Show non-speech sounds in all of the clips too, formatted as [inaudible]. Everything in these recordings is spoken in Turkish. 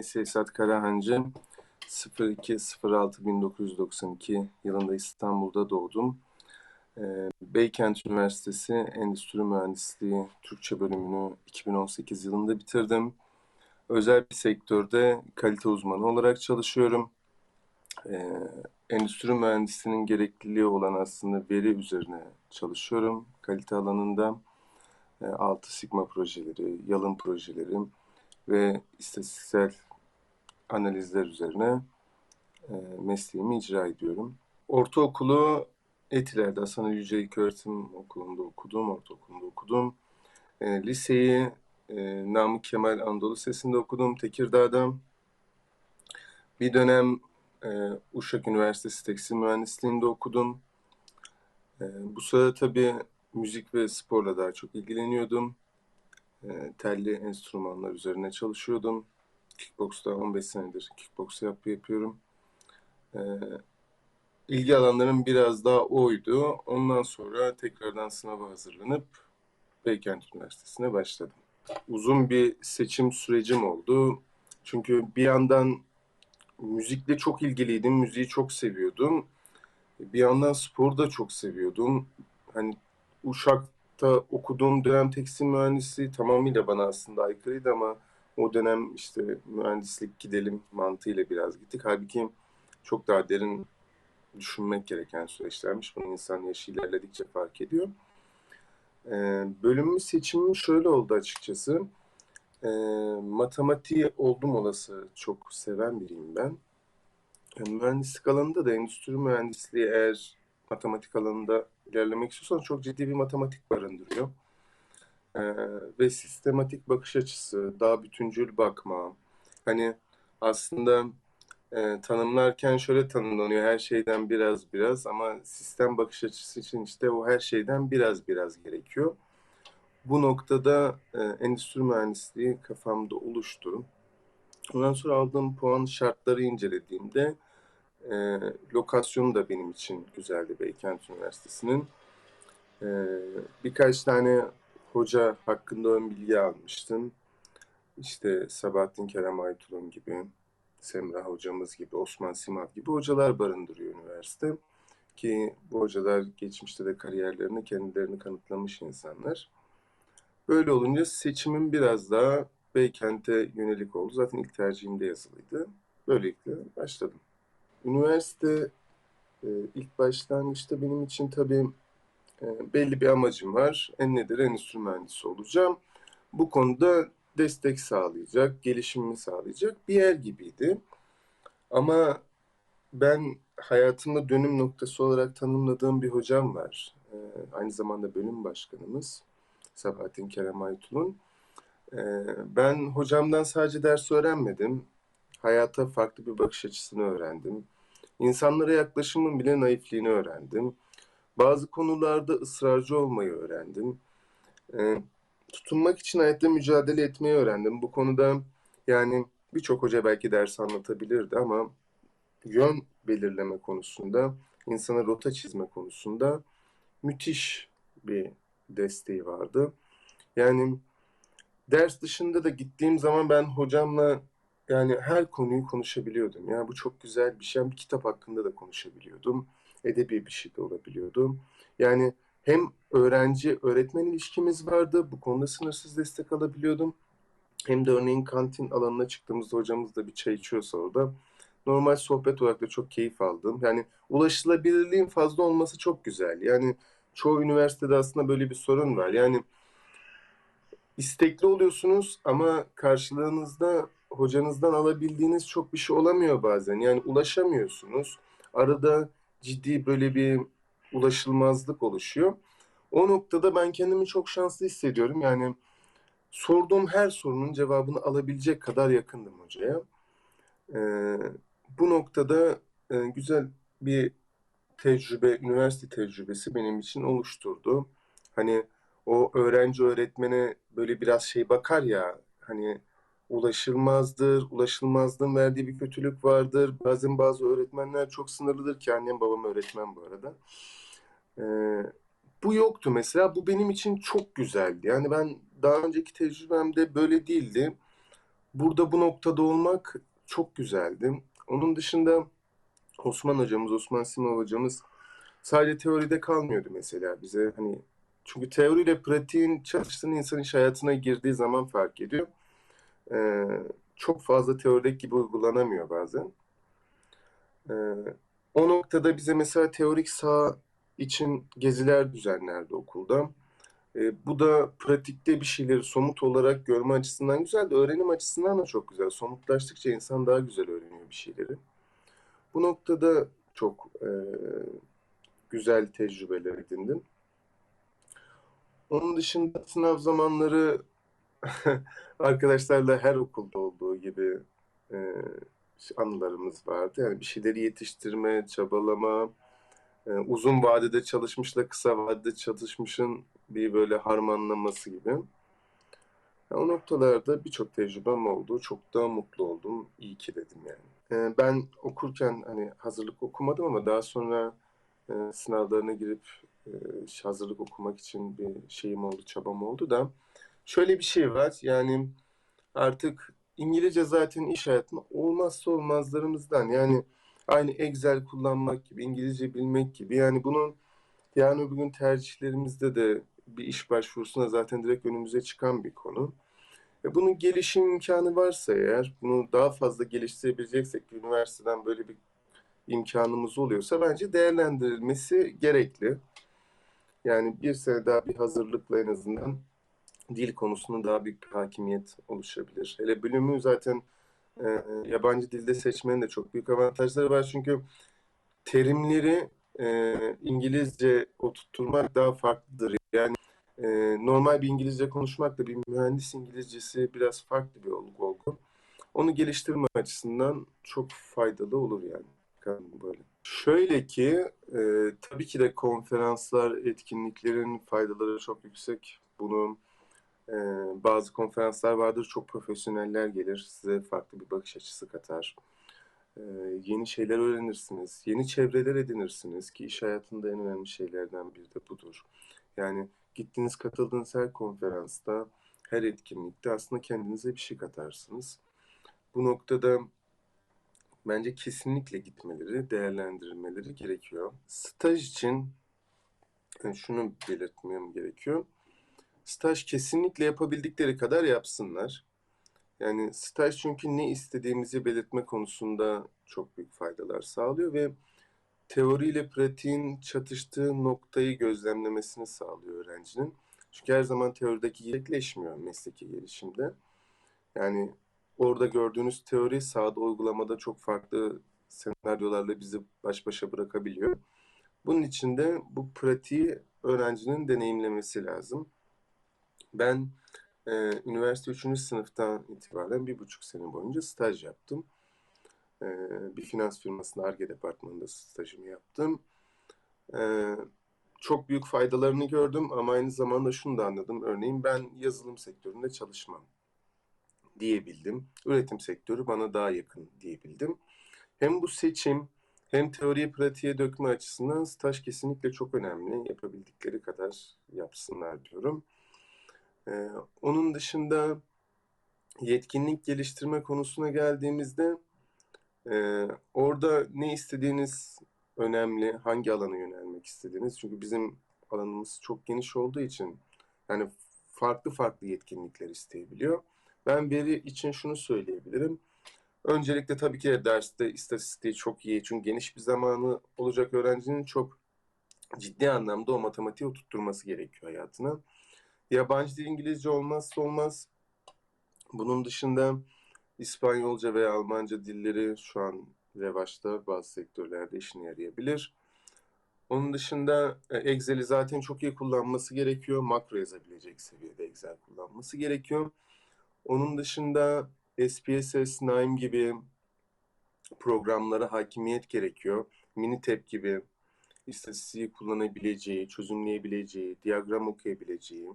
Mesih Esat Karahancı. 02.06.1992 yılında İstanbul'da doğdum. Ee, Beykent Üniversitesi Endüstri Mühendisliği Türkçe bölümünü 2018 yılında bitirdim. Özel bir sektörde kalite uzmanı olarak çalışıyorum. Ee, endüstri mühendisliğinin gerekliliği olan aslında veri üzerine çalışıyorum kalite alanında. Ee, Altı Sigma projeleri, yalın projeleri, ve istatistiksel analizler üzerine e, mesleğimi icra ediyorum. Ortaokulu Etiler'de Hasan Yüce İlköğretim Okulu'nda okudum, ortaokulunda okudum. E, liseyi e, Namık Kemal Anadolu Lisesi'nde okudum Tekirdağ'da. Bir dönem e, Uşak Üniversitesi Tekstil Mühendisliği'nde okudum. E, bu sırada tabii müzik ve sporla daha çok ilgileniyordum. E, telli enstrümanlar üzerine çalışıyordum. Kickbox'ta 15 senedir kickbox yap yapıyorum. E, ilgi alanlarım biraz daha oydu. Ondan sonra tekrardan sınava hazırlanıp Beykent Üniversitesi'ne başladım. Uzun bir seçim sürecim oldu. Çünkü bir yandan müzikle çok ilgiliydim, müziği çok seviyordum. Bir yandan spor da çok seviyordum. Hani Uşak da okuduğum dönem tekstil mühendisliği tamamıyla bana aslında aykırıydı ama o dönem işte mühendislik gidelim mantığıyla biraz gittik. Halbuki çok daha derin düşünmek gereken süreçlermiş. Bunu insan yaşı ilerledikçe fark ediyor. Ee, bölümümü seçimim şöyle oldu açıkçası. Ee, matematiği oldum olası çok seven biriyim ben. Yani mühendislik alanında da endüstri mühendisliği eğer matematik alanında ilerlemek istiyorsan çok ciddi bir matematik barındırıyor. Ee, ve sistematik bakış açısı, daha bütüncül bakma. Hani aslında e, tanımlarken şöyle tanımlanıyor her şeyden biraz biraz ama sistem bakış açısı için işte o her şeyden biraz biraz gerekiyor. Bu noktada e, endüstri mühendisliği kafamda oluştu. Ondan sonra aldığım puan şartları incelediğimde e, lokasyonu da benim için güzeldi Beykent Üniversitesi'nin. E, birkaç tane hoca hakkında ön bilgi almıştım. İşte Sabahattin Kerem Aytulun gibi, Semra hocamız gibi, Osman Simav gibi hocalar barındırıyor üniversite. Ki bu hocalar geçmişte de kariyerlerini kendilerini kanıtlamış insanlar. Böyle olunca seçimim biraz daha Beykent'e yönelik oldu. Zaten ilk tercihimde yazılıydı. Böylelikle başladım. Üniversite e, ilk başlangıçta benim için tabii belli bir amacım var. En nedir? Endüstri mühendisi olacağım. Bu konuda destek sağlayacak, gelişimimi sağlayacak bir yer gibiydi. Ama ben hayatımda dönüm noktası olarak tanımladığım bir hocam var. E, aynı zamanda bölüm başkanımız Sabahattin Kerem Aytul'un. Ben hocamdan sadece ders öğrenmedim hayata farklı bir bakış açısını öğrendim. İnsanlara yaklaşımın bile naifliğini öğrendim. Bazı konularda ısrarcı olmayı öğrendim. E, tutunmak için hayatta mücadele etmeyi öğrendim. Bu konuda yani birçok hoca belki ders anlatabilirdi ama yön belirleme konusunda, insana rota çizme konusunda müthiş bir desteği vardı. Yani ders dışında da gittiğim zaman ben hocamla yani her konuyu konuşabiliyordum. Yani bu çok güzel bir şey. Bir kitap hakkında da konuşabiliyordum. Edebi bir şey de olabiliyordu. Yani hem öğrenci öğretmen ilişkimiz vardı. Bu konuda sınırsız destek alabiliyordum. Hem de örneğin kantin alanına çıktığımızda hocamız da bir çay içiyorsa orada normal sohbet olarak da çok keyif aldım. Yani ulaşılabilirliğin fazla olması çok güzel. Yani çoğu üniversitede aslında böyle bir sorun var. Yani istekli oluyorsunuz ama karşılığınızda hocanızdan alabildiğiniz çok bir şey olamıyor bazen. Yani ulaşamıyorsunuz. Arada ciddi böyle bir ulaşılmazlık oluşuyor. O noktada ben kendimi çok şanslı hissediyorum. Yani sorduğum her sorunun cevabını alabilecek kadar yakındım hocaya. Ee, bu noktada e, güzel bir tecrübe, üniversite tecrübesi benim için oluşturdu. Hani o öğrenci öğretmene böyle biraz şey bakar ya hani ulaşılmazdır. Ulaşılmazlığın verdiği bir kötülük vardır. Bazen bazı öğretmenler çok sınırlıdır ki annem babam öğretmen bu arada. Ee, bu yoktu mesela. Bu benim için çok güzeldi. Yani ben daha önceki tecrübemde böyle değildi. burada bu noktada olmak çok güzeldi. Onun dışında Osman hocamız, Osman Simov hocamız sadece teoride kalmıyordu mesela bize. Hani çünkü teoriyle pratiğin çalıştığını insan iş hayatına girdiği zaman fark ediyor. Ee, çok fazla teorik gibi uygulanamıyor bazen. Ee, o noktada bize mesela teorik sağ için geziler düzenlerdi okulda. E, bu da pratikte bir şeyleri somut olarak görme açısından güzel de öğrenim açısından da çok güzel. Somutlaştıkça insan daha güzel öğreniyor bir şeyleri. Bu noktada çok e, güzel tecrübeler edindim. Onun dışında sınav zamanları [laughs] arkadaşlarla her okulda olduğu gibi e, anılarımız vardı. Yani bir şeyleri yetiştirme, çabalama, e, uzun vadede çalışmışla kısa vadede çalışmışın bir böyle harmanlaması gibi. Yani o noktalarda birçok tecrübem oldu. Çok da mutlu oldum. İyi ki dedim yani. E, ben okurken hani hazırlık okumadım ama daha sonra e, sınavlarına girip e, hazırlık okumak için bir şeyim oldu, çabam oldu da şöyle bir şey var. Yani artık İngilizce zaten iş hayatında olmazsa olmazlarımızdan. Yani aynı Excel kullanmak gibi, İngilizce bilmek gibi. Yani bunun yani bugün tercihlerimizde de bir iş başvurusuna zaten direkt önümüze çıkan bir konu. E bunun gelişim imkanı varsa eğer, bunu daha fazla geliştirebileceksek, üniversiteden böyle bir imkanımız oluyorsa bence değerlendirilmesi gerekli. Yani bir sene daha bir hazırlıkla en azından dil konusunda daha büyük bir hakimiyet oluşabilir. Hele bölümü zaten e, yabancı dilde seçmenin de çok büyük avantajları var. Çünkü terimleri e, İngilizce oturtturmak daha farklıdır. Yani e, normal bir İngilizce konuşmakla bir mühendis İngilizcesi biraz farklı bir olgu. olgu. Onu geliştirme açısından çok faydalı olur yani. Böyle. Şöyle ki e, tabii ki de konferanslar, etkinliklerin faydaları çok yüksek. Bunu e, bazı konferanslar vardır, çok profesyoneller gelir, size farklı bir bakış açısı katar. E, yeni şeyler öğrenirsiniz, yeni çevreler edinirsiniz ki iş hayatında en önemli şeylerden biri de budur. Yani gittiğiniz, katıldığınız her konferansta, her etkinlikte aslında kendinize bir şey katarsınız. Bu noktada bence kesinlikle gitmeleri, değerlendirilmeleri gerekiyor. Staj için yani şunu belirtmem gerekiyor. Staj kesinlikle yapabildikleri kadar yapsınlar. Yani staj çünkü ne istediğimizi belirtme konusunda çok büyük faydalar sağlıyor ve teoriyle pratiğin çatıştığı noktayı gözlemlemesini sağlıyor öğrencinin. Çünkü her zaman teorideki gerçekleşmiyor mesleki gelişimde. Yani orada gördüğünüz teori sahada uygulamada çok farklı senaryolarla bizi baş başa bırakabiliyor. Bunun için de bu pratiği öğrencinin deneyimlemesi lazım. Ben e, üniversite 3. sınıftan itibaren bir buçuk sene boyunca staj yaptım. E, bir finans firmasında ARGE departmanında stajımı yaptım. E, çok büyük faydalarını gördüm ama aynı zamanda şunu da anladım. Örneğin ben yazılım sektöründe çalışmam diyebildim. Üretim sektörü bana daha yakın diyebildim. Hem bu seçim hem teoriye pratiğe dökme açısından staj kesinlikle çok önemli. Yapabildikleri kadar yapsınlar diyorum. Ee, onun dışında yetkinlik geliştirme konusuna geldiğimizde e, orada ne istediğiniz önemli, hangi alana yönelmek istediğiniz. Çünkü bizim alanımız çok geniş olduğu için yani farklı farklı yetkinlikler isteyebiliyor. Ben veri için şunu söyleyebilirim. Öncelikle tabii ki de derste istatistiği çok iyi. Çünkü geniş bir zamanı olacak öğrencinin çok ciddi anlamda o matematiği oturtturması gerekiyor hayatına. Yabancı dil İngilizce olmazsa olmaz. Bunun dışında İspanyolca veya Almanca dilleri şu an revaçta bazı sektörlerde işine yarayabilir. Onun dışında e, Excel'i zaten çok iyi kullanması gerekiyor. Makro yazabilecek seviyede Excel kullanması gerekiyor. Onun dışında SPSS, NIME gibi programlara hakimiyet gerekiyor. Minitab gibi istatistiği kullanabileceği, çözümleyebileceği, diyagram okuyabileceği,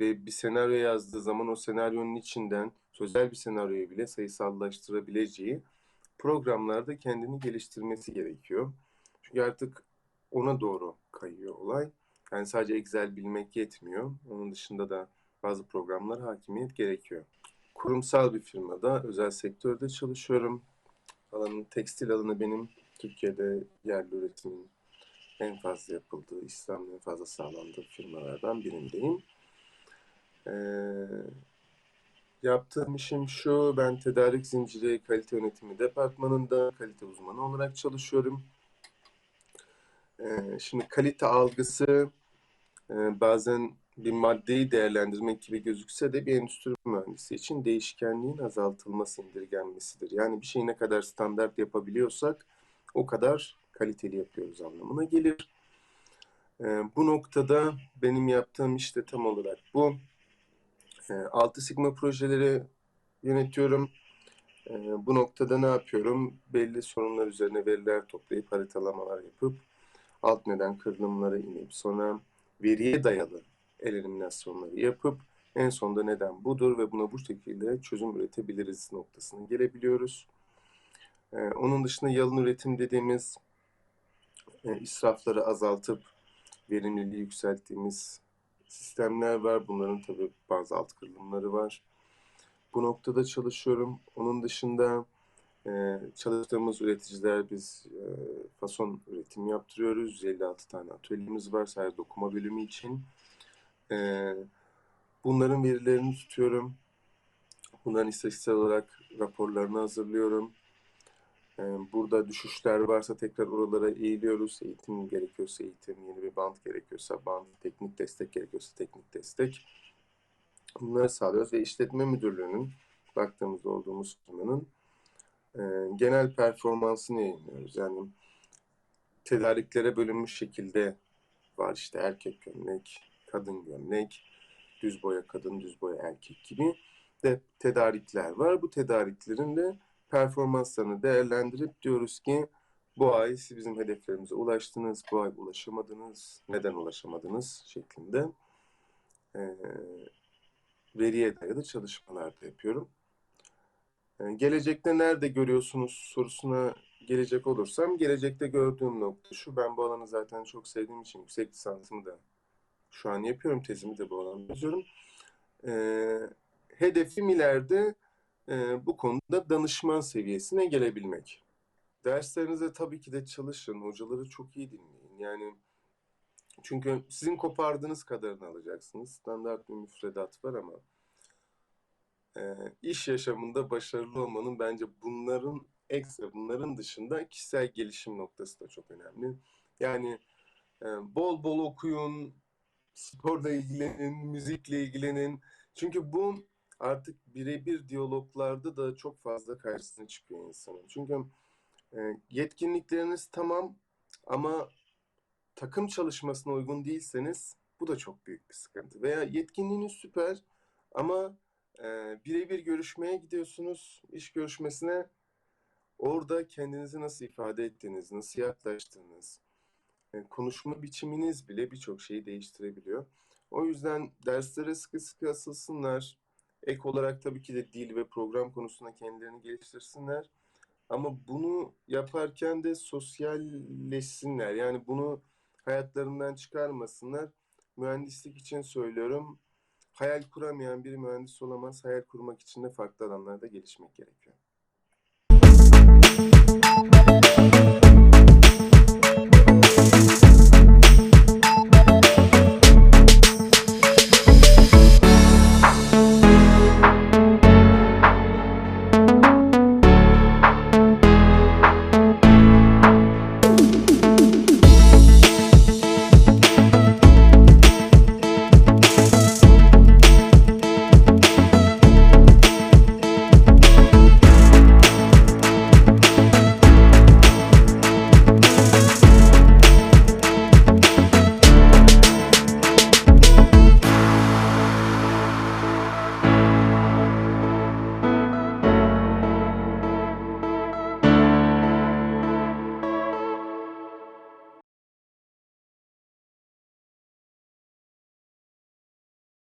ve bir senaryo yazdığı zaman o senaryonun içinden sözel bir senaryoyu bile sayısallaştırabileceği programlarda kendini geliştirmesi gerekiyor. Çünkü artık ona doğru kayıyor olay. Yani sadece Excel bilmek yetmiyor. Onun dışında da bazı programlar hakimiyet gerekiyor. kurumsal bir firmada, özel sektörde çalışıyorum. Alanın tekstil alanı benim Türkiye'de yerli üretimin en fazla yapıldığı, İslam'ın en fazla sağlandığı firmalardan birindeyim. Ee, yaptığım işim şu, ben tedarik zinciri kalite yönetimi departmanında kalite uzmanı olarak çalışıyorum. Ee, şimdi kalite algısı e, bazen bir maddeyi değerlendirmek gibi gözükse de bir endüstri mühendisi için değişkenliğin azaltılması, indirgenmesidir. Yani bir şeyi ne kadar standart yapabiliyorsak o kadar kaliteli yapıyoruz anlamına gelir. Ee, bu noktada benim yaptığım işte tam olarak bu. E, Altı Sigma projeleri yönetiyorum. E, bu noktada ne yapıyorum? Belli sorunlar üzerine veriler toplayıp haritalamalar yapıp alt neden kırılımlara inip sonra veriye dayalı el eliminasyonları yapıp en sonunda neden budur ve buna bu şekilde çözüm üretebiliriz noktasına gelebiliyoruz. E, onun dışında yalın üretim dediğimiz e, israfları azaltıp verimliliği yükselttiğimiz sistemler var. Bunların tabii bazı alt kırılımları var. Bu noktada çalışıyorum. Onun dışında e, çalıştığımız üreticiler biz e, fason üretim yaptırıyoruz. 156 tane atölyemiz var sadece dokuma bölümü için. E, bunların verilerini tutuyorum. Bunların istatistiksel olarak raporlarını hazırlıyorum. E, burada düşüşler varsa tekrar oralara eğiliyoruz. Eğitim gerekiyorsa eğitim, yeni bir band gerekiyorsa band, teknik destek gerekiyorsa teknik destek. Bunları sağlıyoruz ve işletme müdürlüğünün baktığımızda olduğumuz firmanın e, genel performansını yayınlıyoruz. Yani tedariklere bölünmüş şekilde var işte erkek gömlek, kadın gömlek, düz boya kadın, düz boya erkek gibi de tedarikler var. Bu tedariklerin de performanslarını değerlendirip diyoruz ki bu ay siz bizim hedeflerimize ulaştınız, bu ay ulaşamadınız, neden ulaşamadınız şeklinde e, veriye dayalı çalışmalar da yapıyorum. E, gelecekte nerede görüyorsunuz sorusuna gelecek olursam, gelecekte gördüğüm nokta şu, ben bu alanı zaten çok sevdiğim için yüksek lisansımı da şu an yapıyorum, tezimi de bu alanda yazıyorum. E, hedefim ileride e, bu konuda danışman seviyesine gelebilmek. Derslerinize tabii ki de çalışın, hocaları çok iyi dinleyin. Yani çünkü sizin kopardığınız kadarını alacaksınız. Standart bir müfredat var ama e, iş yaşamında başarılı olmanın bence bunların ekstra, bunların dışında kişisel gelişim noktası da çok önemli. Yani e, bol bol okuyun, sporla ilgilenin, müzikle ilgilenin. Çünkü bu artık birebir diyaloglarda da çok fazla karşısına çıkıyor insanın. Çünkü e, yetkinlikleriniz tamam ama takım çalışmasına uygun değilseniz bu da çok büyük bir sıkıntı. Veya yetkinliğiniz süper ama e, birebir görüşmeye gidiyorsunuz, iş görüşmesine. Orada kendinizi nasıl ifade ettiğiniz, nasıl yaklaştığınız, e, konuşma biçiminiz bile birçok şeyi değiştirebiliyor. O yüzden derslere sıkı sıkı asılsınlar. Ek olarak tabii ki de dil ve program konusunda kendilerini geliştirsinler. Ama bunu yaparken de sosyalleşsinler. Yani bunu hayatlarından çıkarmasınlar. Mühendislik için söylüyorum. Hayal kuramayan bir mühendis olamaz. Hayal kurmak için de farklı alanlarda gelişmek gerekiyor.